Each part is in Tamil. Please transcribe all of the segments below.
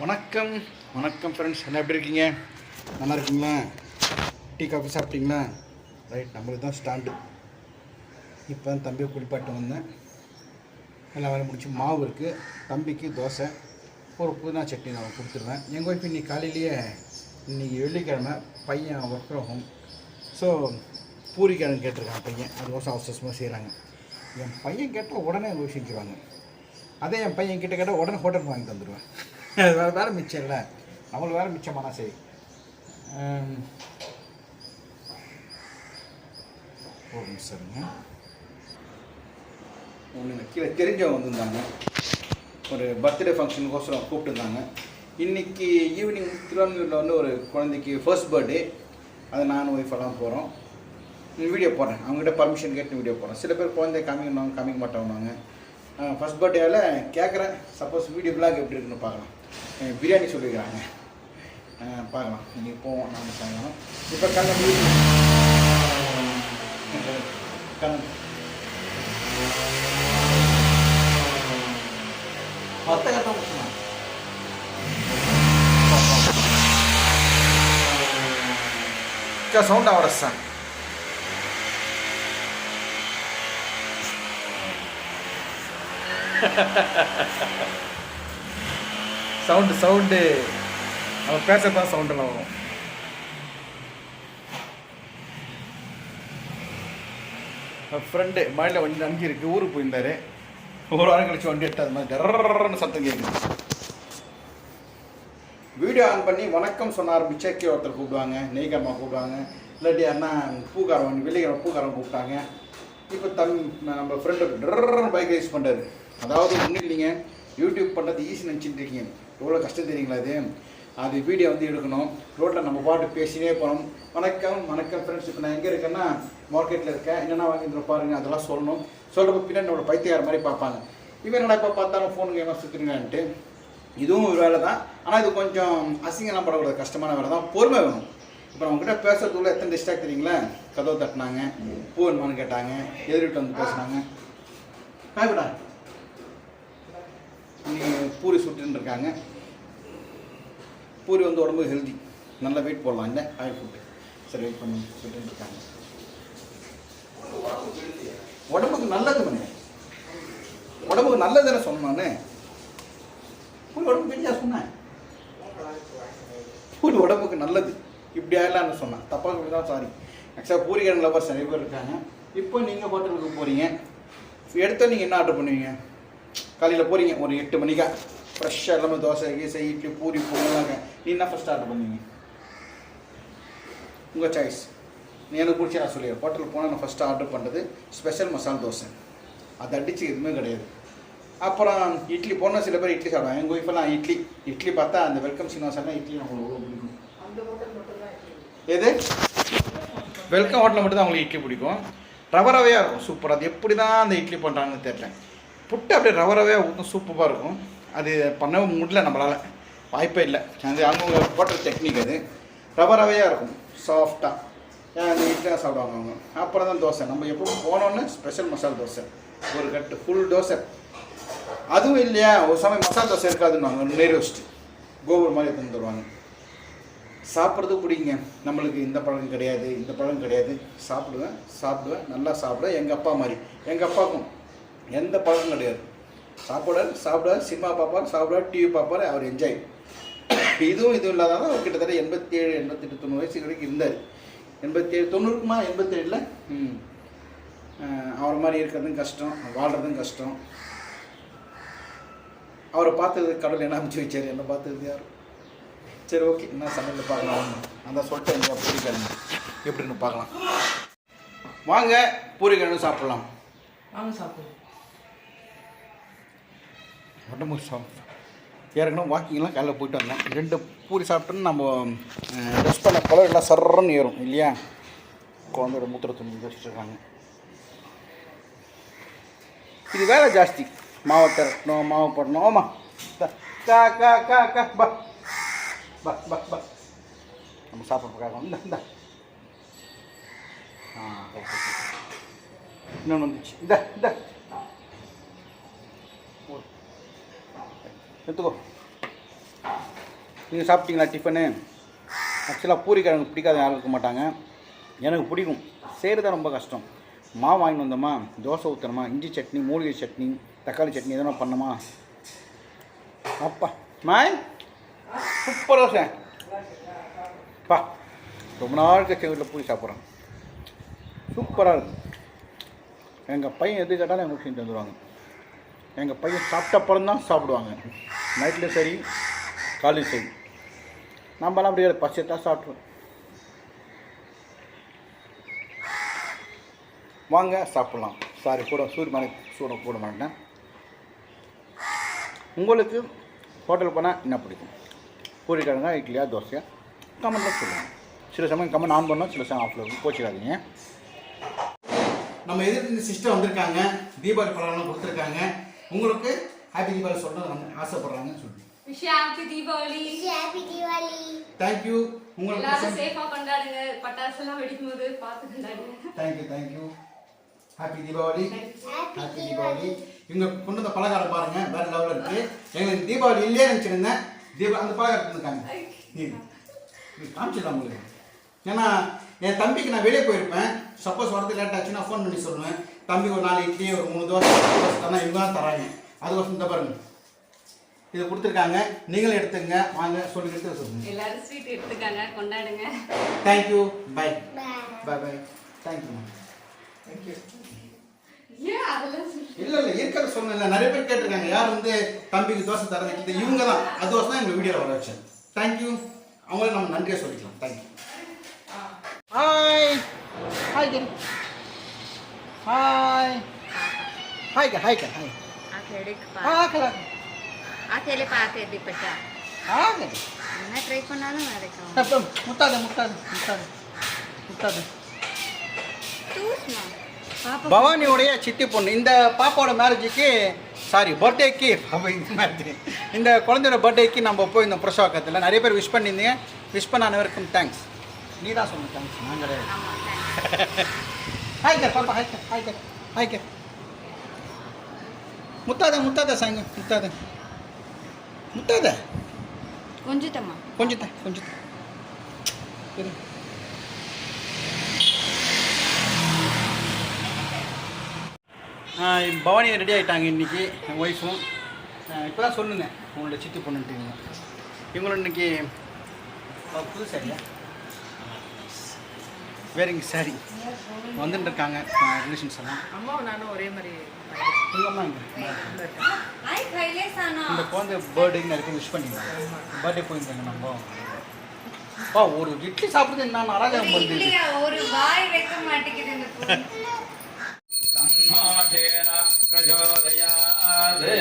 வணக்கம். வணக்கம் ஃப்ரெண்ட்ஸ் என்ன எப்படி இருக்கீங்க? நல்லா இருக்கீங்களா? டீ காஃபி சாப்பிட்டீங்களா? ரைட் நம்மளுக்கு தான் ஸ்டாண்டு இப்போ தான் தம்பியை குளிப்பாட்டு வந்தேன். எல்லாம் வேலை முடிச்சு மாவு இருக்குது தம்பிக்கு தோசை ஒரு புதினா சட்னி நான் கொடுத்துருவேன். எங்கள் ஒய்ஃப் இன்னைக்கு காலையிலேயே இன்றைக்கி வெள்ளிக்கிழமை பையன் ஒர்க் ஃப்ரம் ஹோம் ஸோ பூரிக்கிழங்கு கேட்டிருக்கான் பையன். அது வருஷம் அவசரமாக செய்கிறாங்க என் பையன் கேட்டால் உடனே எங்கள் அதே என் பையன் கிட்ட கேட்டால் உடனே ஹோட்டலுக்கு வாங்கி தந்துடுவேன் வேறு வேறு மிச்சம் இல்லை. நம்மளுக்கு வேறு மிச்சமானா சரி ஆம். ஒரு நிமிஷம்ங்க ஒன்று கீழே தெரிஞ்சவங்க வந்திருந்தாங்க. ஒரு பர்த்டே ஃபங்க்ஷனுக்கோசரம் கூப்பிட்டுருந்தாங்க. இன்றைக்கி ஈவினிங் திருவான்மையூரில் வந்து ஒரு குழந்தைக்கு ஃபர்ஸ்ட் பர்த்டே அதை நான் ஒய்ஃபெல்லாம் போகிறோம் வீடியோ போடுறேன். அவங்ககிட்ட பர்மிஷன் கேட்டு வீடியோ போடுறேன். சில பேர் குழந்தை காமிக்கணும் காமிக்க மாட்டோம்னாங்க. ஃபஸ்ட் பர்த்டேவில் கேட்குறேன் சப்போஸ் வீடியோ பிளாக் எப்படி இருக்குன்னு பார்க்கலாம். பிரியாணி சொல்லியிருக்கிறாங்க பார்க்கலாம் இன்றைக்கி போவோம் நாம சாயங்காலம். இப்போ கண்ண கண் மொத்த கட்ட முடிச்சுமா சவுண்ட் ஆவற சார். Sound sound. அவன் பேசுறதான் சவுண்டெல்லாம் வரும். ஃப்ரெண்டு மழையில் வண்டி நஞ்சு இருக்குது ஊருக்கு போயிருந்தாரு. ஒரு வாரம் கழிச்சு வண்டி எடுத்து அது மாதிரி டர்ன்னு சத்தம் கேட்குது வீடியோ ஆன் பண்ணி வணக்கம் சொன்ன ஆரம்பிச்சா ஒருத்தர் கூப்பிடுவாங்க. நெய்கம்மா கூப்பிடுவாங்க. இல்லாட்டி அண்ணா பூக்காரன் வெள்ளிக்கிழமை பூக்காரன் கூப்பிட்டாங்க. இப்போ தம் நம்ம ஃப்ரெண்டு ட்ரர்னு பைக் ரைஸ் பண்ணுறாரு அதாவது ஒன்றும் இல்லைங்க. யூடியூப் பண்ணுறது ஈஸி நினச்சிட்டு இருக்கீங்க. எவ்வளோ கஷ்டம் தெரியுங்களா அது அது வீடியோ வந்து எடுக்கணும். ரோட்டில் நம்ம பாட்டு பேசினே போகணும் வணக்கம் வணக்கம் ஃப்ரெண்ட்ஸ் இப்போ நான் எங்கே இருக்கேன்னா மார்க்கெட்டில் இருக்கேன். என்னென்ன வாங்கிட்டு பாருங்க அதெல்லாம் சொல்லணும். சொல்கிறப்ப பின்னாடி நம்மளோட பைத்தியார மாதிரி பார்ப்பாங்க. இவன் என்னடா இப்போ பார்த்தாலும் ஃபோனுக்கு ஏமா சுற்றுருங்கன்ட்டு இதுவும் ஒரு வேலை தான். ஆனால் இது கொஞ்சம் அசிங்கம்லாம் படக்கூடாது. கஷ்டமான வேலை தான். பொறுமை வேணும். இப்போ நம்மகிட்ட பேசுறதுக்குள்ள எத்தனை டிஸ்ட்ராக்ட் தெரியுங்களா? கதவு தட்டினாங்க. பூ வேணுமான்னு கேட்டாங்க. எதிர்கிட்ட வந்து பேசுனாங்க. காய்விடா பூரி சுட்டுன்னு இருக்காங்க பூரி வந்து உடம்புக்கு ஹெல்தி நல்ல வெயிட் போடலாம். இல்லை ஆயில் ஃபுட்டு சரி வெயிட் பண்ணி. சுட்டுன்னு இருக்காங்க உடம்புக்கு நல்லது மண்ணே உடம்புக்கு நல்லதுன்னு சொன்னானே பூரி உடம்புக்கு தெரிஞ்சா சொன்னேன் பூரி உடம்புக்கு நல்லது. இப்படி ஆகலாம்னு சொன்னேன் தப்பாக சொல்லி தான் சாரி ஆக்சுவலாக பூரிகரன் லவர்ஸ் நிறைய பேர் இருக்காங்க. இப்போ நீங்கள் ஹோட்டலுக்கு போகிறீங்க எடுத்தால் நீங்கள் என்ன ஆர்டர் பண்ணுவீங்க? காலையில் போகிறீங்க ஒரு எட்டு மணிக்கா? ஃப்ரெஷ்ஷாக எல்லாமே தோசை கீசை இட்லி பூரி பொங்கலாங்க நீ என்ன ஃபஸ்ட் ஆர்டர் பண்ணுவீங்க உங்கள் சாய்ஸ் நீ எனக்கு பிடிச்சி நான் சொல்லிடுறேன். ஹோட்டலுக்கு போனால் நான் ஃபஸ்ட்டு ஆர்டர் பண்ணுறது ஸ்பெஷல் மசாலா தோசை. அது அடிச்சு எதுவுமே கிடையாது. அப்புறம் இட்லி போனால் சில பேர் இட்லி சாப்பிடுவாங்க. எங்கள் ஒய்ஃபெல்லாம் இட்லி. இட்லி பார்த்தா அந்த வெல்கம் சீனிவாசன்லாம் இட்லி எனக்கு அவ்வளோ பிடிக்கும். எது? வெல்கம் ஹோட்டலில் மட்டும் தான் அவங்களுக்கு இட்லி பிடிக்கும். ரவ ரவையாக இருக்கும். சூப்பர். அது எப்படி தான் அந்த இட்லி பண்ணுறாங்கன்னு தெரியல. புட்டு அப்படியே ரவ ரவையாக ஊற்றும் சூப்பராக இருக்கும். அது பண்ணவும் முடியல நம்மளால். வாய்ப்பே இல்லை. அது அவங்க போட்ட டெக்னிக் அது. ரவ ரவையாக இருக்கும். சாஃப்டாக அந்த இட்லி சாப்பிடுவாங்க அவங்க? அப்புறம் தான் தோசை. நம்ம எப்பவும் போனோன்னு ஸ்பெஷல் மசாலா தோசை. ஒரு கட்டு ஃபுல் தோசை. அதுவும் இல்லையா? ஒரு சமயம் மசாலா தோசை இருக்காதுன்னு நெய் ரோஸ்ட் கோபுரம் மாதிரி எடுத்து தருவாங்க சாப்பிட்றது பிடிங்க நம்மளுக்கு இந்த பழம் கிடையாது இந்த பழம் கிடையாது. சாப்பிடுவேன் சாப்பிடுவேன் நல்லா சாப்பிடுவேன். எங்கள் அப்பா மாதிரி. எங்கள் அப்பாவுக்கும் எந்த பழக்கம் கிடையாது. சாப்பிடாரு சாப்பிடுவார் சினிமா பார்ப்பார் சாப்பிடாரு டிவி பார்ப்பார் அவர் என்ஜாய் இதுவும் இதுவும் இல்லாதனால அவர் கிட்டத்தட்ட எண்பத்தி ஏழு எண்பத்தெட்டு தொண்ணூறு வயசு வரைக்கும் இருந்தார். எண்பத்தி ஏழு தொண்ணூறுக்குமா எண்பத்தேழில்? ம். அவர் மாதிரி இருக்கிறதும் கஷ்டம் வாழ்கிறதும் கஷ்டம். அவரை பார்த்தது கடவுள் என்ன அமைச்சு வச்சார் என்ன பார்த்தது யார்? சரி ஓகே. என்ன சமையல் பார்க்கலாம். அந்த சொல்லிட்டு இந்த பூரிக்கிழங்கு எப்படின்னு பார்க்கலாம். வாங்க பூரிக்கிழங்கு சாப்பிட்லாம். வாங்க சாப்பிடுவோம் உடம்பு ஏற்கனவே வாக்கிங்லாம் காலையில் போயிட்டு வந்தேன். ரெண்டு பூரி சாப்பிட்டோன்னு நம்ம ட்ரெஸ் பண்ண கலர் எல்லாம் சர்றன்னு ஏறும் இல்லையா? குழந்தையோட மூத்திர துணி வச்சுருக்காங்க இருக்காங்க. இது வேலை ஜாஸ்தி. மாவை திரட்டணும் மாவை போடணும். ஆமாம் கா கா கா கா பா. பா பா பா. நம்ம சாப்பிட்றதுக்காக இந்த இந்த. ஆ ஓகே இன்னொன்று வந்துச்சு. இந்த இந்த. எடுத்துக்கோ. நீங்கள் சாப்பிட்டீங்களா டிஃபனு ஆக்சுவலாக பூரிக்காரங்க பிடிக்காத யாரும் இருக்க மாட்டாங்க. எனக்கு பிடிக்கும். செய்கிறது ரொம்ப கஷ்டம். மாவு வாங்கிட்டு வந்தோமா? தோசை ஊற்றணுமா இஞ்சி சட்னி மூலிகை சட்னி தக்காளி சட்னி எதனா பண்ணோமா? அப்பா மாய் சூப்பர் தோசை. பா ரொம்ப நாள் கட்சி வீட்டில் பூரி சாப்பிட்றேன் சூப்பராக இருக்கும் எங்கள் பையன் எது கேட்டாலும் எங்களுக்கு செஞ்சு தந்துடுவாங்க எங்கள் பையன் சாப்பிட்ட அப்புறம் தான் சாப்பிடுவாங்க. நைட்டில் சரி காலையில் சரி. நம்மளாம் அப்படியே தான் சாப்பிட்ருவோம் வாங்க சாப்பிட்லாம். சாரி கூட சூரிய மலை சூட கூட மாட்டேன். உங்களுக்கு ஹோட்டல் போனால் என்ன பிடிக்கும்? பூரிக்கிழங்கா இட்லியா தோசையா? கமெண்ட்டில் சொல்லுங்கள் சில சமயம் கமெண்ட் ஆன் பண்ணோம் சில சமயம் ஆஃபில் இருக்கும் கோச்சிக்காதீங்க. நம்ம எதிர்த்து இந்த சிஸ்டர் வந்திருக்காங்க. தீபாவளி பலன்லாம் கொடுத்துருக்காங்க. உங்களுக்கு ஹாப்பி தீபாவளி சொல்ல ஆசைப்படுறாங்கன்னு சொல்லி. Wish happy Deepavali happy Deepavali thank you உங்களுக்கு எல்லாரும் சேஃபா கொண்டாடுங்க பட்டாசு எல்லாம் வெடிக்கும் போது பார்த்து கொண்டாடுங்க. Thank you thank you happy Deepavali happy happy Deepavali இவங்க கொண்டு வந்த பலகாரம் பாருங்க. வேற லெவலில் இருக்கு. எங்களுக்கு தீபாவளி இல்லையே நினச்சிருந்தேன். தீபா அந்த பலகாரம் இருக்காங்க காமிச்சிடலாம் உங்களுக்கு. ஏன்னா என் தம்பிக்கு நான் வெளியே போயிருப்பேன். சப்போஸ் வரது லேட் ஆச்சுன்னா ஃபோன் பண்ணி சொல்லுவேன். தம்பி ஒரு நாலு இட்லி ஒரு மூணு தோசை தோசை தானே இவங்க தான் தராங்க. அதுக்கோசம் இந்த பாருங்க. இதை கொடுத்துருக்காங்க. நீங்களும் எடுத்துங்க. வாங்க சொல்லி எடுத்து சொல்லுங்க. எல்லாரும் ஸ்வீட் எடுத்துக்காங்க. கொண்டாடுங்க. Thank you bye bye bye thank you thank you அதெல்லாம் சொல்லு? இல்ல இல்ல இருக்கிறத சொன்னேன் நிறைய பேர் கேட்டிருக்காங்க. யார் வந்து தம்பிக்கு தோசை தரது இவங்க தான் அது வருஷம் தான் எங்க வீடியோவில் வர வச்சேன். தேங்க்யூ அவங்களுக்கு நம்ம நன்றியை சொல்லிக்கலாம். Thank you hi hi hi hi கர் ஹாய் கர் ஹாய் அக்கேடி ஆ கலா அக்கேலே பாத்தேடி பட்டா ஆ கரி என்ன ட்ரை பண்ணாலும் நடக்கும் அப்போ முட்டாத முட்டாத முட்டாத முட்டாத தூஸ்மா பவானியோடைய சித்தி பொண்ணு இந்த பாப்பாவோட மேரேஜுக்கு சாரி பர்த்டேக்கு இந்த குழந்தையோட பர்த்டேக்கு நம்ம போய் இந்த புரஷவாக்கத்தில் நிறைய பேர் விஷ் பண்ணியிருந்தீங்க விஷ் பண்ண அனைவருக்கும் தேங்க்ஸ் நீ தான் சொல்லணும் தேங்க்ஸ் நான் கிடையாது ஆமா thanks. ஹாய் கர் பாப்பா ஹாய் கர் ஹாய் கர் ஹாய் கர் முத்தாத முத்தாத சாங்க முத்தாத முத்தாத கொஞ்சிட்டம்மா. கொஞ்சம் தான் கொஞ்சம் இரு. ஆ, பவானி ரெடி ஆகிட்டாங்க இன்றைக்கி என் ஒய்ஃபும் இப்போ தான் சொல்லுங்க உங்களோட சித்தி பொண்ணுன்ட்டீங்க இவங்களும் இன்னைக்கு அவ புது வேரிங் சாரி வந்துட்டு ரிலேஷன்ஸ் எல்லாம். அம்மாவும் நானும் ஒரே மாதிரி. உங்கள் அம்மா இந்த குழந்தை பர்த்டேன்னு நிறைய விஷ் பண்ணிங்க பர்த்டே போயிருந்தாங்க நம்ம? அப்பா ஒரு இட்லி சாப்பிட்றது என்ன? அராஜகம் பண்ணுது ஒரு வாய் வைக்க மாட்டேங்குது இந்த பிரச்சோதயாது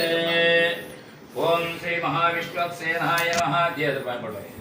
ஓம் ஸ்ரீ மகாவிஷ்ணு சேனாய மகாத்தியது பயன்படுவேன்